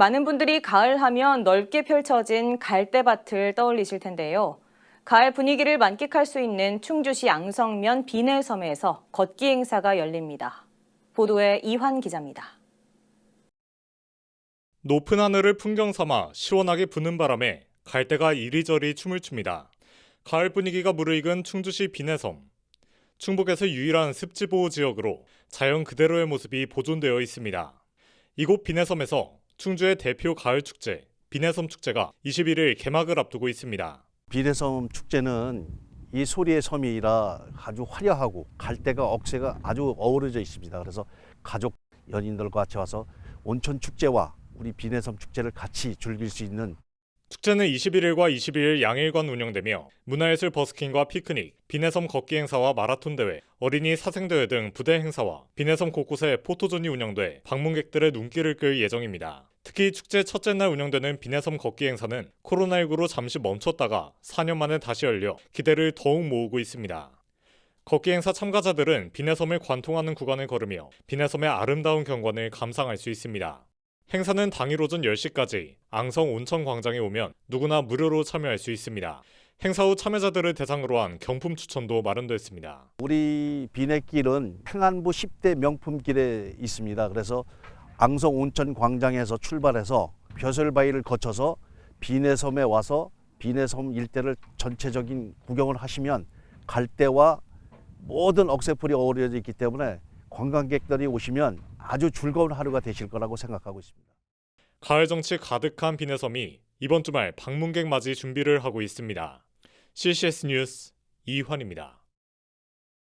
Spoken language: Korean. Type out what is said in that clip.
많은 분들이 가을 하면 넓게 펼쳐진 갈대밭을 떠올리실 텐데요. 가을 분위기를 만끽할 수 있는 충주시 양성면 비내섬에서 걷기 행사가 열립니다. 보도에 이환 기자입니다. 높은 하늘을 풍경 삼아 시원하게 부는 바람에 갈대가 이리저리 춤을 춥니다. 가을 분위기가 무르익은 충주시 비내섬. 충북에서 유일한 습지 보호 지역으로 자연 그대로의 모습이 보존되어 있습니다. 이곳 비내섬에서 충주의 대표 가을 축제 비내섬 축제가 21일 개막을 앞두고 있습니다. 비례섬 축제는 이 소리의 섬이라 아주 화려하고 갈대가 억새가 아주 어우러져 있습니다. 그래서 가족 연인들과 같이 와서 온천 축제와 우리 비내섬 축제를 같이 즐길 수 있는 축제는 21일과 22일 양일간 운영되며 문화예술 버스킹과 피크닉, 비내섬 걷기 행사와 마라톤 대회, 어린이 사생 대회 등 부대 행사와 비내섬 곳곳에 포토존이 운영돼 방문객들의 눈길을 끌 예정입니다. 특히 축제 첫째 날 운영되는 비내섬 걷기 행사는 코로나19로 잠시 멈췄다가 4년 만에 다시 열려 기대를 더욱 모으고 있습니다. 걷기 행사 참가자들은 비내섬을 관통하는 구간을 걸으며 비내섬의 아름다운 경관을 감상할 수 있습니다. 행사는 당일 오전 10시까지 앙성 온천 광장에 오면 누구나 무료로 참여할 수 있습니다. 행사 후 참여자들을 대상으로 한 경품 추천도 마련됐습니다. 우리 비내길은 행안부 10대 명품길에 있습니다. 그래서 앙성 온천 광장에서 출발해서 벼슬바위를 거쳐서 비내섬에 와서 비내섬 일대를 전체적인 구경을 하시면 갈대와 모든 억새풀이 어우러져 있기 때문에 관광객들이 오시면 아주 즐거운 하루가 되실 거라고 생각하고 있습니다. 가을 정치 가득한 비내섬이 이번 주말 방문객 맞이 준비를 하고 있습니다. CCS 뉴스 이환입니다.